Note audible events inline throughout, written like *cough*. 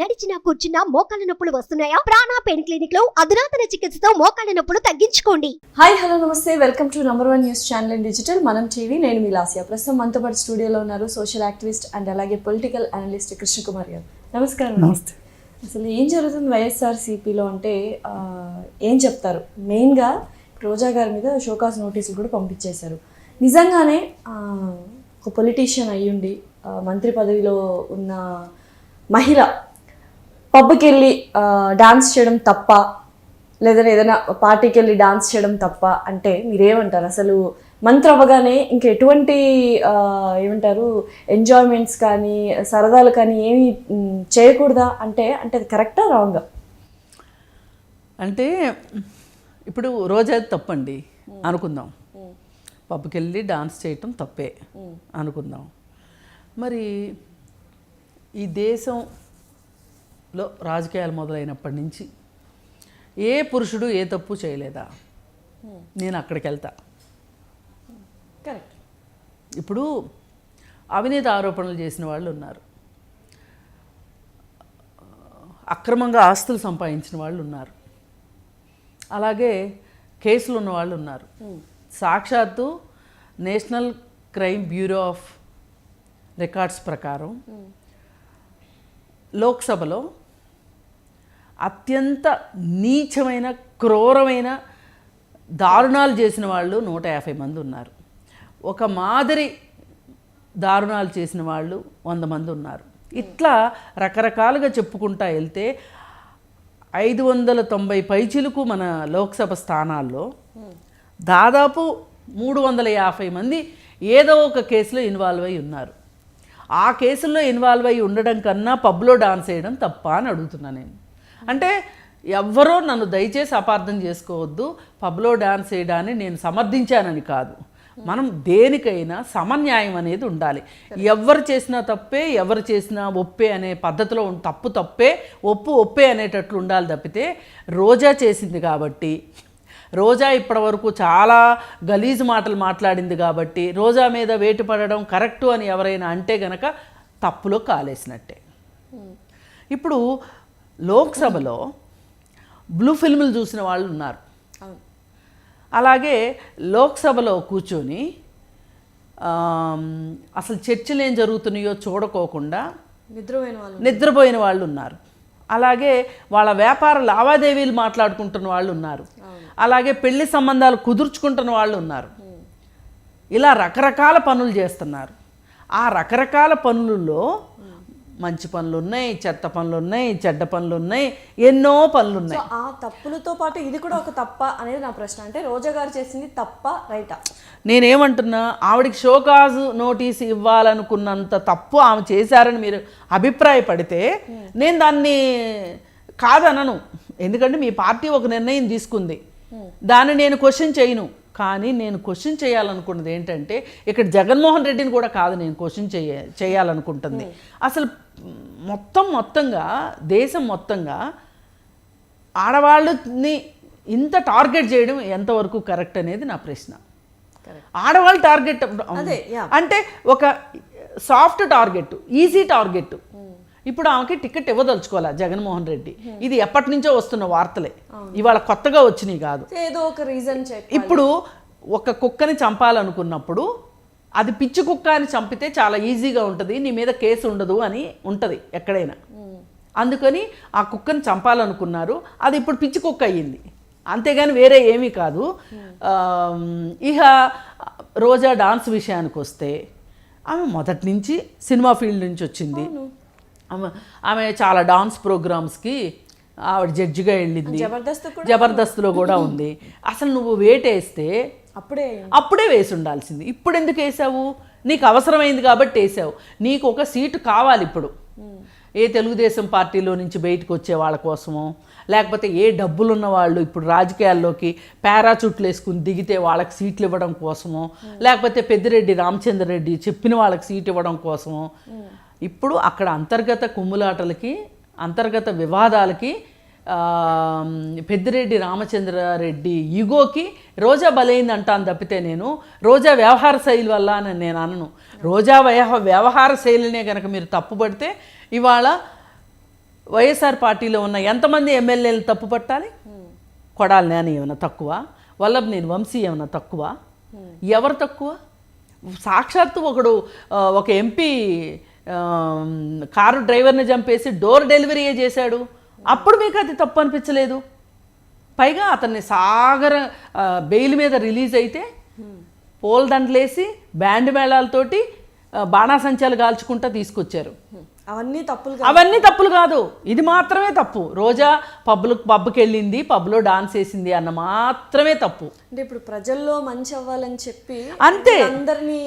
నడిచినా కూర్చున్నా మోకాళ్ళ నొప్పులు వస్తున్నాయా? ప్రాణా పెయిన్ క్లినిక్లో అధునాతన చికిత్సతో మోకాళ్ళ నొప్పులు తగ్గించుకోండి. హాయ్ హలో నమస్తే. Welcome to number one news channel in digital మనం టీవీ నేను మీ లాసియా. ప్రస్తుతం మనతో పాటు స్టూడియోలో ఉన్నారు సోషల్ యాక్టివిస్ట్ అండ్ అలాగే పొలిటికల్ అనలిస్ట్ కృష్ణకుమార్ గారు. నమస్కారం నమస్తే. అసలు ఏం జరుగుతుంది వైఎస్ఆర్ సిపిలో అంటే ఏం చెప్తారు? మెయిన్గా రోజా గారి మీద షోకాస్ నోటీసులు కూడా పంపించేశారు. నిజంగానే ఒక పొలిటీషియన్ అయ్యుండి మంత్రి పదవిలో ఉన్న మహిళ పబ్కి వెళ్ళి డాన్స్ చేయడం తప్ప లేదా ఏదైనా పార్టీకి వెళ్ళి డాన్స్ చేయడం తప్ప అంటే మీరేమంటారు? అసలు మంత్రి అవ్వగానే ఇంకా ఎటువంటి ఏమంటారు ఎంజాయ్మెంట్స్ కానీ సరదాలు కానీ ఏమి చేయకూడదా? అంటే అంటే అది కరెక్టా రాంగా అంటే ఇప్పుడు రోజా తప్పండి అనుకుందాం. పబ్కి వెళ్ళి డాన్స్ చేయటం తప్పే అనుకుందాం. మరి ఈ దేశంలో రాజకీయాలు మొదలైనప్పటి నుంచి ఏ పురుషుడు ఏ తప్పు చేయలేదా? నేను అక్కడికి వెళ్తా కరెక్ట్. ఇప్పుడు అవినీతి ఆరోపణలు చేసిన వాళ్ళు ఉన్నారు. అక్రమంగా ఆస్తులు సంపాదించిన వాళ్ళు ఉన్నారు. అలాగే కేసులు ఉన్న వాళ్ళు ఉన్నారు. సాక్షాత్తు national crime bureau of records ప్రకారం లోక్సభలో అత్యంత నీచమైన క్రూరమైన దారుణాలు చేసిన వాళ్ళు నూట యాభై మంది ఉన్నారు. ఒక మాదిరి దారుణాలు చేసిన వాళ్ళు వంద మంది ఉన్నారు. ఇట్లా రకరకాలుగా చెప్పుకుంటా వెళ్తే ఐదు వందల తొంభై పైచిలకు మన లోక్సభ స్థానాల్లో దాదాపు మూడు వందల యాభై మంది ఏదో ఒక కేసులో ఇన్వాల్వ్ అయి ఉన్నారు. ఆ కేసుల్లో ఇన్వాల్వ్ అయి ఉండడం కన్నా పబ్లో డాన్స్ వేయడం తప్ప అని అడుగుతున్నా నేను. అంటే ఎవ్వరో నన్ను దయచేసి అపార్థం చేసుకోవద్దు. పబ్లో డాన్స్ వేయడాన్ని నేను సమర్థించానని కాదు. మనం దేనికైనా సమన్యాయం అనేది ఉండాలి. ఎవరు చేసినా తప్పే ఎవరు చేసినా ఒప్పే అనే పద్ధతిలో తప్పు తప్పే ఒప్పు ఒప్పే అనేటట్లు ఉండాలి తప్పితే రోజా చేసింది కాబట్టి రోజా ఇప్పటివరకు చాలా గలీజు మాటలు మాట్లాడింది కాబట్టి రోజా మీద వేటు పడడం కరెక్టు అని ఎవరైనా అంటే గనక తప్పులో కాలేసినట్టే. ఇప్పుడు లోక్సభలో బ్లూ ఫిల్ములు చూసిన వాళ్ళు ఉన్నారు. అలాగే లోక్సభలో కూర్చొని అసలు చర్చలు ఏం జరుగుతున్నాయో చూడకోకుండా నిద్రపోయిన వాళ్ళు నిద్రపోయిన వాళ్ళు ఉన్నారు. అలాగే వాళ్ళ వ్యాపార లావాదేవీలు మాట్లాడుకుంటున్న వాళ్ళు ఉన్నారు. అలాగే పెళ్ళి సంబంధాలు కుదుర్చుకుంటున్న వాళ్ళు ఉన్నారు. ఇలా రకరకాల పనులు చేస్తున్నారు. ఆ రకరకాల పనులలో మంచి పనులు ఉన్నాయి చెత్త పనులు ఉన్నాయి చెడ్డ పనులు ఉన్నాయి ఎన్నో పనులు ఉన్నాయి. ఆ తప్పులతో పాటు ఇది కూడా ఒక తప్ప అనేది నా ప్రశ్న. అంటే రోజా గారు చేసింది తప్ప రైటా. నేనేమంటున్నా ఆవిడకి షోకాజు నోటీస్ ఇవ్వాలనుకున్నంత తప్పు ఆమె చేశారని మీరు అభిప్రాయపడితే నేను దాన్ని కాదనను. ఎందుకంటే మీ పార్టీ ఒక నిర్ణయం తీసుకుంది. దాన్ని నేను క్వశ్చన్ చేయను. కానీ నేను క్వశ్చన్ చేయాలనుకున్నది ఏంటంటే ఇక్కడ జగన్మోహన్ రెడ్డిని కూడా కాదు నేను క్వశ్చన్ చేయ చేయాలనుకుంటుంది. అసలు మొత్తం మొత్తంగా దేశం మొత్తంగా ఆడవాళ్ళని ఇంత టార్గెట్ చేయడం ఎంతవరకు కరెక్ట్ అనేది నా ప్రశ్న. ఆడవాళ్ళు టార్గెట్. అంటే ఒక సాఫ్ట్ టార్గెట్ ఈజీ టార్గెట్. ఇప్పుడు ఆమెకి టికెట్ ఇవ్వదలుచుకోవాలా జగన్మోహన్ రెడ్డి. ఇది ఎప్పటి నుంచో వస్తున్న వార్తలే. ఇవాళ కొత్తగా వచ్చినాయి కాదు. ఏదో ఒక రీజన్ ఇప్పుడు ఒక కుక్కని చంపాలనుకున్నప్పుడు అది పిచ్చి కుక్క అని చంపితే చాలా ఈజీగా ఉంటుంది నీ మీద కేసు ఉండదు అని ఉంటుంది ఎక్కడైనా. అందుకని ఆ కుక్కని చంపాలనుకున్నారు అది ఇప్పుడు పిచ్చి కుక్క అయ్యింది. అంతేగాని వేరే ఏమీ కాదు. ఆమ్, ఇక రోజా డాన్స్ విషయానికి వస్తే ఆమె మొదటి నుంచి సినిమా ఫీల్డ్ నుంచి వచ్చింది. ఆమె ఆమె చాలా డాన్స్ ప్రోగ్రామ్స్కి ఆవిడ జడ్జిగా వెళ్ళింది. జబర్దస్త్లో కూడా ఉంది. అసలు నువ్వు వేటేస్తే అప్పుడే అప్పుడే వేసి ఉండాల్సింది. ఇప్పుడు ఎందుకు వేసావు? నీకు అవసరమైంది కాబట్టి వేసావు. నీకు ఒక సీటు కావాలి ఇప్పుడు. ఏ తెలుగుదేశం పార్టీలో నుంచి బయటకు వచ్చే వాళ్ళ కోసమో లేకపోతే ఏ డబ్బులున్న వాళ్ళు ఇప్పుడు రాజకీయాల్లోకి పారాచూట్లు వేసుకుని దిగితే వాళ్ళకి సీట్లు ఇవ్వడం కోసమో లేకపోతే పెద్దిరెడ్డి రామచంద్ర రెడ్డి చెప్పిన వాళ్ళకి సీట్ ఇవ్వడం కోసమో ఇప్పుడు అక్కడ అంతర్గత కుమ్ములాటలకి అంతర్గత వివాదాలకి పెద్దిరెడ్డి రామచంద్రారెడ్డి ఈగోకి రోజా బలైంది అంటాను తప్పితే నేను. రోజా వ్యవహార శైలి వల్ల అని నేను అనను. రోజా వ్యవ వ్యవహార శైలినే కనుక మీరు తప్పుపడితే ఇవాళ వైఎస్ఆర్ పార్టీలో ఉన్న ఎంతమంది ఎమ్మెల్యేలు తప్పు పట్టాలి కొడాలి నేను ఏమైనా తక్కువ? వల్లభ నేను వంశీ ఏమైనా తక్కువ? ఎవరు తక్కువ? సాక్షాత్తు ఒకడు ఒక ఎంపీ కారు డ్రైవర్ని చంపేసి డోర్ డెలివరీయే చేశాడు. అప్పుడు మీకు అది తప్పు అనిపించలేదు. పైగా అతన్ని సాగర బెయిల్ మీద రిలీజ్ అయితే పోల్దండలేసి బ్యాండ్ మేళాలతోటి బాణాసంచాలు కాల్చుకుంటా తీసుకొచ్చారు. అవన్నీ తప్పులు కాదు. అవన్నీ తప్పులు కాదు. ఇది మాత్రమే తప్పు. రోజా పబ్లు పబ్కి వెళ్ళింది పబ్లో డాన్స్ వేసింది అన్న మాత్రమే తప్పు. అంటే ఇప్పుడు ప్రజల్లో మంచి అవ్వాలని చెప్పి అంతే. అందరినీ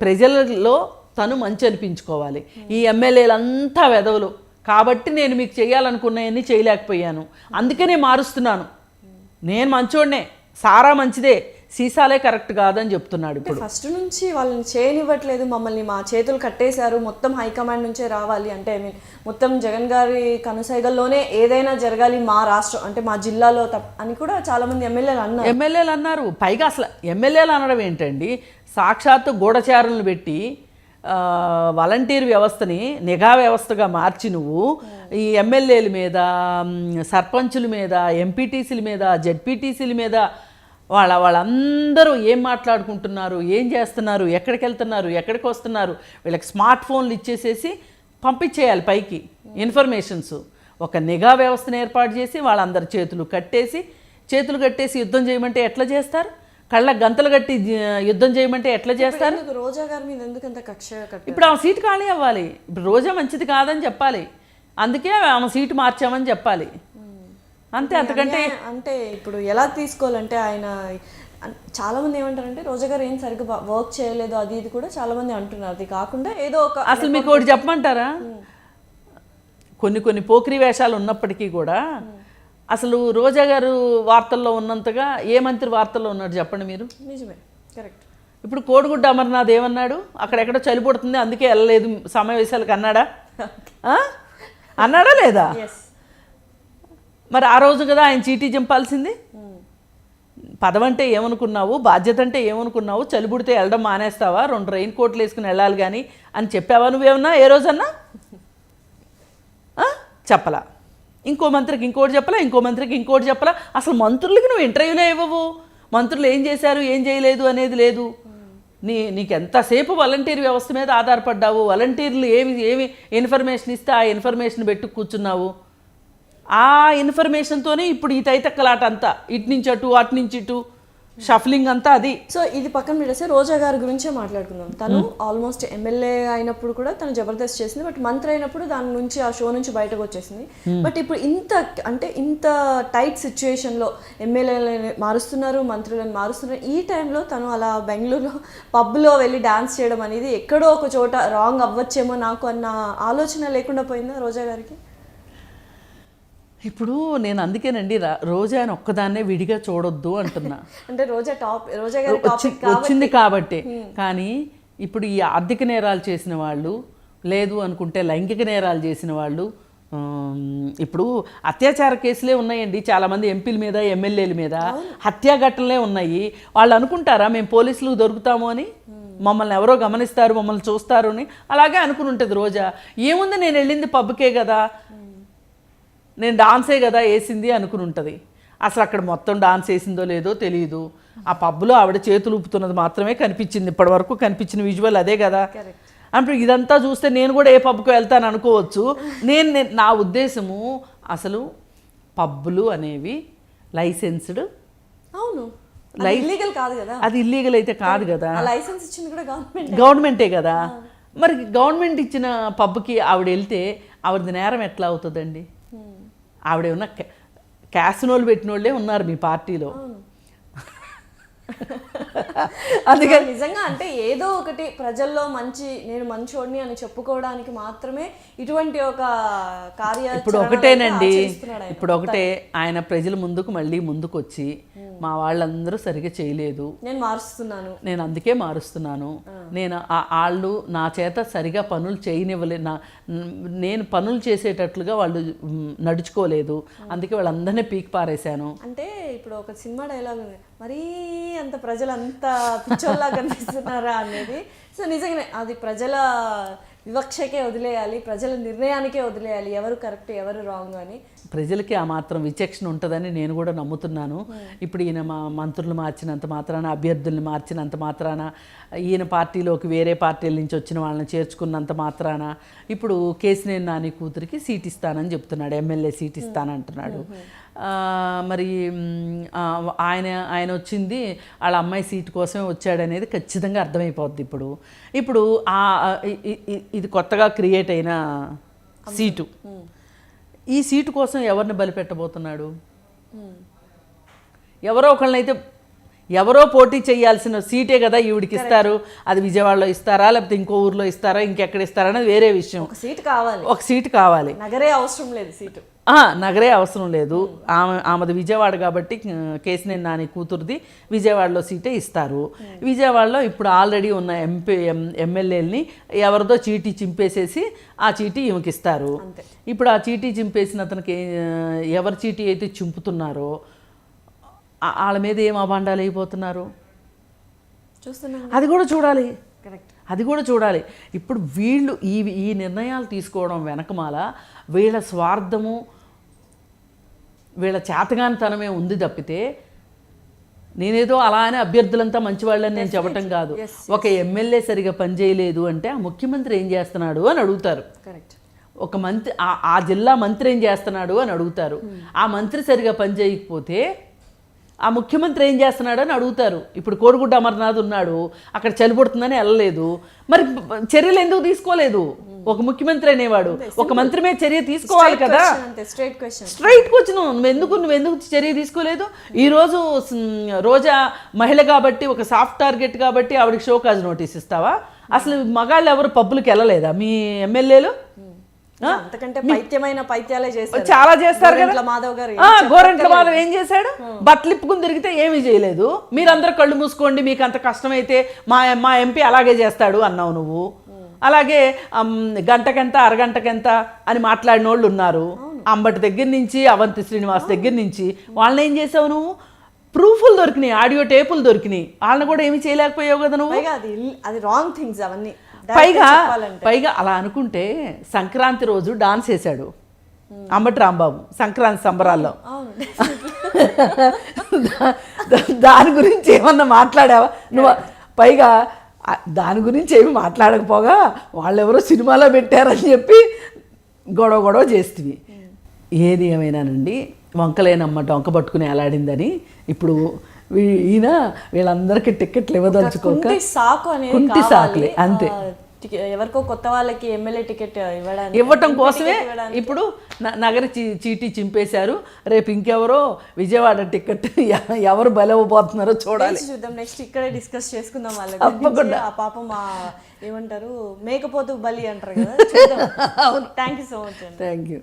ప్రజలలో తను మంచి అనిపించుకోవాలి. ఈ ఎమ్మెల్యేలంతా వెధవులు కాబట్టి నేను మీకు చేయాలనుకున్నాయన్నీ చేయలేకపోయాను. అందుకే నేను మారుస్తున్నాను. నేను మంచోడ్నే. సారా మంచిదే. సీసాలే కరెక్ట్ కాదని చెప్తున్నాడు ఇప్పుడు. ఫస్ట్ నుంచి వాళ్ళని చేయనివ్వట్లేదు మమ్మల్ని మా చేతులు కట్టేశారు మొత్తం హైకమాండ్ నుంచే రావాలి అంటే ఐ మీన్ మొత్తం జగన్ గారి కనుసైగల్లోనే ఏదైనా జరగాలి మా రాష్ట్రం అంటే మా జిల్లాలో తప్ప అని కూడా చాలా మంది ఎమ్మెల్యేలు అన్నారు. ఎమ్మెల్యేలు అన్నారు. పైగా అసలు ఎమ్మెల్యేలు అనడం ఏంటండి? సాక్షాత్తు గూఢచారులను పెట్టి వాలంటీర్ వ్యవస్థని నిఘా వ్యవస్థగా మార్చి నువ్వు ఈ ఎమ్మెల్యేల మీద సర్పంచుల మీద ఎంపీటీసీల మీద జెడ్పీటీసీల మీద వాళ్ళ వాళ్ళందరూ ఏం మాట్లాడుకుంటున్నారు ఏం చేస్తున్నారు ఎక్కడికి వెళ్తున్నారు ఎక్కడికి వస్తున్నారు వీళ్ళకి స్మార్ట్ ఫోన్లు ఇచ్చేసేసి పంపించేయాలి పైకి ఇన్ఫర్మేషన్స్. ఒక నిఘా వ్యవస్థను ఏర్పాటు చేసి వాళ్ళందరి చేతులు కట్టేసి చేతులు కట్టేసి యుద్ధం చేయమంటే ఎట్లా చేస్తారు? కళ్ళ గంతలు కట్టి యుద్ధం చేయమంటే ఎట్లా చేస్తారు? రోజా గారి మీద ఎందుకు అంత కక్ష ఇప్పుడు ఆమె సీటు ఖాళీ అవ్వాలి. ఇప్పుడు రోజా మంచిది కాదని చెప్పాలి. అందుకే ఆమె సీటు మార్చామని చెప్పాలి. అంతే అంతకంటే అంటే ఇప్పుడు ఎలా తీసుకోవాలంటే ఆయన అన్- చాలా మంది ఏమంటారంటే రోజా గారు ఏం సరిగ్గా వర్క్ చేయలేదు అది ఇది కూడా చాలా మంది అంటున్నారు. అది కాకుండా ఏదో ఒక అసలు మీకు ఒకటి చెప్పమంటారా? కొన్ని కొన్ని పోకిరి వేషాలు ఉన్నప్పటికీ కూడా అసలు రోజా గారు వార్తల్లో ఉన్నంతగా ఏ మంత్రి వార్తల్లో ఉన్నాడు చెప్పండి మీరు? నిజమే కరెక్ట్. ఇప్పుడు కోడిగుడ్డ అమర్నాథ్ ఏమన్నాడు? అక్కడెక్కడో చలి పుడుతుంది అందుకే వెళ్ళలేదు సమావేశాలకు అన్నాడా? *laughs* అన్నాడా లేదా? మరి ఆ రోజు కదా ఆయన చీటీ చంపాల్సింది? పదవంటే ఏమనుకున్నావు? బాధ్యత అంటే ఏమనుకున్నావు? చలిబుడితే వెళ్ళడం మానేస్తావా? రెండు రెయిన్ కోట్లు వేసుకుని వెళ్ళాలి కానీ అని చెప్పావా నువ్వేమన్నా ఏ రోజన్నా? చెప్పలా. ఇంకో మంత్రికి ఇంకోటి చెప్పలా ఇంకో మంత్రికి ఇంకోటి చెప్పలా. అసలు మంత్రులకి నువ్వు ఇంటర్వ్యూలే ఇవ్వవు. మంత్రులు ఏం చేశారు ఏం చేయలేదు అనేది లేదు. నీ నీకు ఎంతసేపు వాలంటీర్ వ్యవస్థ మీద ఆధారపడ్డావు? వాలంటీర్లు ఏమి ఏమి ఇన్ఫర్మేషన్ ఇస్తే ఆ ఇన్ఫర్మేషన్ పెట్టు కూర్చున్నావు? ఆ ఇన్ఫర్మేషన్తోనే ఇప్పుడు ఈ తైతక్కలాట అంతా ఇటు నుంచి అటు అటు నుంచి ఇటు షఫ్లింగ్ అంతా అది. సో ఇది పక్కన పెట్టేస్తే రోజా గారి గురించే మాట్లాడుకుందాం. తను ఆల్మోస్ట్ ఎమ్మెల్యే అయినప్పుడు కూడా తను జబర్దస్త్ చేసింది బట్ మంత్రి అయినప్పుడు దాని నుంచి ఆ షో నుంచి బయటకు వచ్చేసింది. బట్ ఇప్పుడు ఇంత అంటే ఇంత టైట్ సిచ్యుయేషన్లో ఎమ్మెల్యేలను మారుస్తున్నారు మంత్రులను మారుస్తున్నారు. ఈ టైంలో తను అలా బెంగళూరులో పబ్లో వెళ్ళి డాన్స్ చేయడం అనేది ఎక్కడో ఒక చోట రాంగ్ అవ్వచ్చేమో నాకు అన్న ఆలోచన లేకుండా పోయిందా రోజా గారికి? ఇప్పుడు నేను అందుకేనండి రా- రోజాని ఒక్కదాన్నే విడిగా చూడొద్దు అంటున్నా. *laughs* అంటే రోజా టాప్ రోజా వచ్చింది కాబట్టి. కానీ ఇప్పుడు ఈ ఆర్థిక నేరాలు చేసిన వాళ్ళు లేదు అనుకుంటే లైంగిక నేరాలు చేసిన వాళ్ళు ఇప్పుడు అత్యాచార కేసులే ఉన్నాయండి చాలామంది ఎంపీల మీద ఎమ్మెల్యేల మీద. హత్యా ఘటనలే ఉన్నాయి. వాళ్ళు అనుకుంటారా మేము పోలీసులు దొరుకుతాము అని? మమ్మల్ని ఎవరో గమనిస్తారు మమ్మల్ని చూస్తారు అని? అలాగే అనుకుని ఉంటుంది రోజా. ఏముంది నేను వెళ్ళింది పబ్కే కదా? నేను డాన్సే కదా వేసింది అనుకుని ఉంటుంది. అసలు అక్కడ మొత్తం డాన్స్ వేసిందో లేదో తెలియదు ఆ పబ్లో ఆవిడ చేతులు ఊపుతున్నది మాత్రమే కనిపించింది. ఇప్పటివరకు కనిపించిన విజువల్ అదే కదా. అంటే ఇదంతా చూస్తే నేను కూడా ఏ పబ్కి వెళ్తాను అనుకోవచ్చు. నేను నా ఉద్దేశము అసలు పబ్బులు అనేవి లైసెన్స్డ్. అవును. ఇల్లీగల్ కాదు కదా. అది ఇల్లీగల్ అయితే కాదు కదా. లైసెన్స్ ఇచ్చింది కూడా గవర్నమెంట్. గవర్నమెంటే కదా. మరి గవర్నమెంట్ ఇచ్చిన పబ్కి ఆవిడ వెళ్తే ఆవిడది నేరం ఎట్లా అవుతుందండి? ఆవిడ ఉన్న క్యాసినోలు పెట్టిన వాళ్ళే ఉన్నారు మీ పార్టీలో. *laughs* అందుకే నిజంగా అంటే ఏదో ఒకటి ప్రజల్లో మంచి నేను మంచోడిని అని చెప్పుకోవడానికి మాత్రమే ఇటువంటి ఒక కార్య ఇప్పుడు ఒకటేనండి ఇప్పుడు ఒకటే ఆయన ప్రజల ముందుకు మళ్ళీ ముందుకు వచ్చి మా వాళ్ళందరూ సరిగా చేయలేదు. నేను మారుస్తున్నాను. నేను అందుకే మారుస్తున్నాను. నేను ఆ వాళ్ళు నా చేత సరిగా పనులు చేయనివ్వలే నా నేను పనులు చేసేటట్లుగా వాళ్ళు నడుచుకోలేదు. అందుకే వాళ్ళందరినీ పీక్ పారేశాను. అంటే ఇప్పుడు ఒక సినిమా డైలాగ్ ఉంది. మరీ అంత ప్రజలు అంత పిచ్చోల్లా కనిపిస్తున్నారా అనేది. సో నిజంగానే అది ప్రజల వివక్షకే వదిలేయాలి ప్రజల నిర్ణయానికే వదిలేయాలి. ఎవరు కరెక్ట్ ఎవరు రాంగ్ అని. ప్రజలకి ఆ మాత్రం విచక్షణ ఉంటుందని నేను కూడా నమ్ముతున్నాను. ఇప్పుడు ఈయన మా మంత్రులు మార్చినంత మాత్రాన అభ్యర్థుల్ని మార్చినంత మాత్రాన ఈయన పార్టీలోకి వేరే పార్టీల నుంచి వచ్చిన వాళ్ళని చేర్చుకున్నంత మాత్రాన ఇప్పుడు కేసినేని నాని కూతురికి సీట్ ఇస్తానని చెప్తున్నాడు ఎమ్మెల్యే సీట్ ఇస్తానంటున్నాడు మరి ఆయన ఆయన వచ్చింది వాళ్ళ అమ్మాయి సీటు కోసమే వచ్చాడనేది ఖచ్చితంగా అర్థమైపోద్ది ఇప్పుడు. ఇప్పుడు ఇది కొత్తగా క్రియేట్ అయిన సీటు. ఈ సీటు కోసం ఎవరిని బలిపెట్టబోతున్నాడు? ఎవరో ఒకళ్ళనైతే ఎవరో పోటీ చేయాల్సిన సీటే కదా ఈవిడికి ఇస్తారు. అది విజయవాడలో ఇస్తారా? లేకపోతే ఇంకో ఊర్లో ఇస్తారా? ఇంకెక్కడ ఇస్తారా? అనేది వేరే విషయం. ఒక సీట్ కావాలి. ఒక సీటు కావాలి. నగరే అవసరం లేదు సీటు. నగరే అవసరం లేదు. ఆమె ఆమెది విజయవాడ కాబట్టి కేసినేని నాని కూతురుది విజయవాడలో సీటే ఇస్తారు. విజయవాడలో ఇప్పుడు ఆల్రెడీ ఉన్న ఎంపీ ఎం ఎమ్మెల్యేలని ఎవరిదో చీటీ చింపేసేసి ఆ చీటీ ఈమెకి ఇస్తారు ఇప్పుడు ఆ చీటీ చింపేసిన అతనికి ఎవరి చీటీ అయితే చింపుతున్నారో వాళ్ళ మీద ఏం అభాండాలు అయిపోతున్నారు? చూస్తున్నాం. అది కూడా చూడాలి. అది కూడా చూడాలి. ఇప్పుడు వీళ్ళు ఈ ఈ నిర్ణయాలు తీసుకోవడం వెనకమాల వీళ్ళ స్వార్థము వీళ్ళ చేతగానితనమే ఉంది తప్పితే నేనేదో అలా అని అభ్యర్థులంతా మంచివాళ్ళని నేను చెప్పటం కాదు. ఒక ఎమ్మెల్యే సరిగా పనిచేయలేదు అంటే ఆ ముఖ్యమంత్రి ఏం చేస్తున్నాడు అని అడుగుతారు. కరెక్ట్ ఒక మంత్రి ఆ- ఆ జిల్లా మంత్రి ఏం చేస్తున్నాడు అని అడుగుతారు. ఆ మంత్రి సరిగా పనిచేయకపోతే ఆ ముఖ్యమంత్రి ఏం చేస్తున్నాడు అని అడుగుతారు. ఇప్పుడు కోడిగుడ్డ అమర్నాథ్ ఉన్నాడు అక్కడ చలిపడుతుందని వెళ్ళలేదు. మరి చర్యలు ఎందుకు తీసుకోలేదు? ఒక ముఖ్యమంత్రి అనేవాడు. ఒక మంత్రి మీద చర్య తీసుకోవాలి కదా. స్ట్రైట్ క్వశ్చన్ స్ట్రైట్ వచ్చినావు నువ్వు ఎందుకు నువ్వు ఎందుకు చర్య తీసుకోలేదు? ఈరోజు రోజా మహిళ కాబట్టి ఒక సాఫ్ట్ టార్గెట్ కాబట్టి ఆవిడకి షోకాజ్ నోటీస్ ఇస్తావా? అసలు మగాళ్ళు ఎవరు పబ్బులకి వెళ్ళలేదా? మీ ఎమ్మెల్యేలు? అంతకంటే పైత్యమైన పైత్యాలే చేశారు. చాలా చేస్తారు కదా. గోరంట్ల మాధవ్ గారు ఆ, గోరంట్ల మాధవ్ ఏం చేశాడు? బట్టలు ఇప్పుకుని తిరిగితే ఏమీ చేయలేదు. మీరందరూ కళ్ళు మూసుకోండి మీకు అంత కష్టమైతే మా మా ఎంపీ అలాగే చేస్తాడు అన్నావు నువ్వు. అలాగే గంటకెంత అరగంటకెంత అని మాట్లాడిన వాళ్ళు ఉన్నారు అంబటి దగ్గర నుంచి అవంతి శ్రీనివాస్ దగ్గర నుంచి. వాళ్ళని ఏం చేసావు నువ్వు? ప్రూఫ్లు దొరికినాయి ఆడియో టేపులు దొరికినాయి. వాళ్ళని కూడా ఏమీ చేయలేకపోయావు కదా నువ్వు? అది అది రాంగ్ థింగ్స్ అవన్నీ. పైగా పైగా అలా అనుకుంటే సంక్రాంతి రోజు డాన్స్ వేశాడు అంబటి రాంబాబు సంక్రాంతి సంబరాల్లో. దాని గురించి ఏమన్నా మాట్లాడావా? నువ్వు పైగా దాని గురించి ఏమి మాట్లాడకపోగా వాళ్ళెవరో సినిమాలో పెట్టారని చెప్పి గొడవ గొడవ చేస్తుంది ఏది ఏమైనానండి? వంకలేనమ్మ డొంక పట్టుకుని ఎలాడిందని ఇప్పుడు ఈయన వీళ్ళందరికీ టికెట్లు ఇవ్వదలుచుకోక కుంటి సాకు అనేది కుంటి. సాకులే అంతే. ఎవరికో కొత్త వాళ్ళకి ఎమ్మెల్యే టికెట్ ఇవ్వడానికి ఇవ్వటం కోసమే. ఇప్పుడు నగర చీ- చీటీ చింపేశారు. రేపు ఇంకెవరో విజయవాడ టికెట్ *laughs* ఎవరు బలవబోతున్నారో చూడాలి. చూద్దాం. నెక్స్ట్ ఇక్కడే డిస్కస్ చేసుకుందాం వాళ్ళ తప్పకుండా. గురించి. ఆ పాపం మా ఏమంటారు? మేకపోతు బలి అంటారు కదా. Thank you so much thank you